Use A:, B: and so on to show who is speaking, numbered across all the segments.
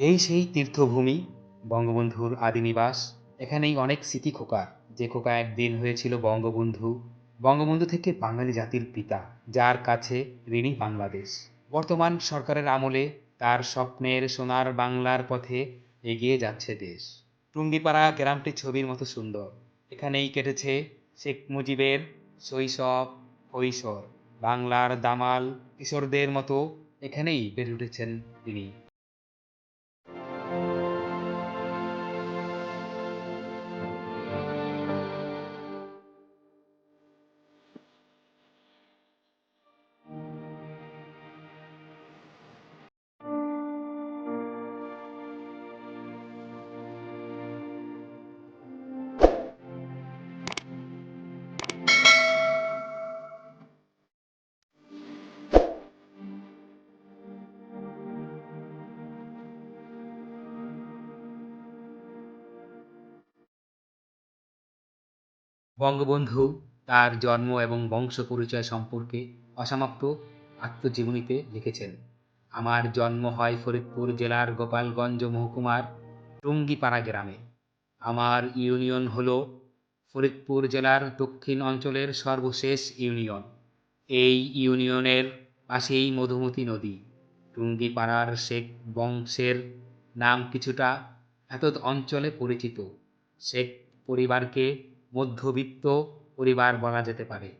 A: এই সেই তীর্থভূমি, বঙ্গবন্ধুর আদি নিবাস এখানেই অনেক স্মৃতি খোকা। যে খোকা একদিন হয়েছিল বঙ্গবন্ধু বঙ্গবন্ধু থেকে বাঙালি জাতির পিতা, যার কাছে ঋণী বাংলাদেশ। বর্তমান সরকারের আমলে তার স্বপ্নের সোনার বাংলার পথে এগিয়ে যাচ্ছে দেশ। টুঙ্গিপাড়া গ্রামটি ছবির মতো সুন্দর। এখানেই কেটেছে শেখ মুজিবের শৈশব, কৈশোর। বাংলার দামাল কিশোরদের মতো এখানেই বেড়ে উঠেছেন তিনি। বঙ্গবন্ধু তার জন্ম এবং বংশ পরিচয় সম্পর্কে অসমাপ্ত আত্মজীবনীতে লিখেছেন। আমার জন্ম হয় ফরিদপুর জেলার গোপালগঞ্জ মহকুমার টুঙ্গিপাড়া গ্রামে। আমার ইউনিয়ন হল ফরিদপুর জেলার দক্ষিণ অঞ্চলের সর্বশেষ ইউনিয়ন। এই ইউনিয়নের পাশেই মধুমতি নদী। টুঙ্গিপাড়ার শেখ বংশের নাম কিছুটা এত অঞ্চলে পরিচিত। শেখ পরিবারকে মধ্যবিত্ত পরিবার বলা যেতে পারে।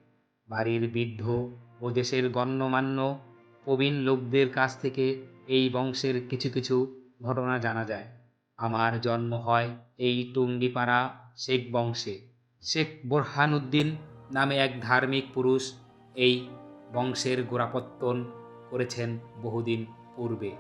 A: বাড়ির বৃদ্ধ ও দেশের গণ্যমান্য প্রবীণ লোকদের কাছ থেকে এই বংশের কিছু কিছু ঘটনা জানা যায়। আমার জন্ম হয় এই টুঙ্গিপাড়া শেখ বংশে। শেখ বোরহান উদ্দিন নামে এক ধার্মিক পুরুষ এই বংশের গোড়াপত্তন করেছেন বহুদিন পূর্বে।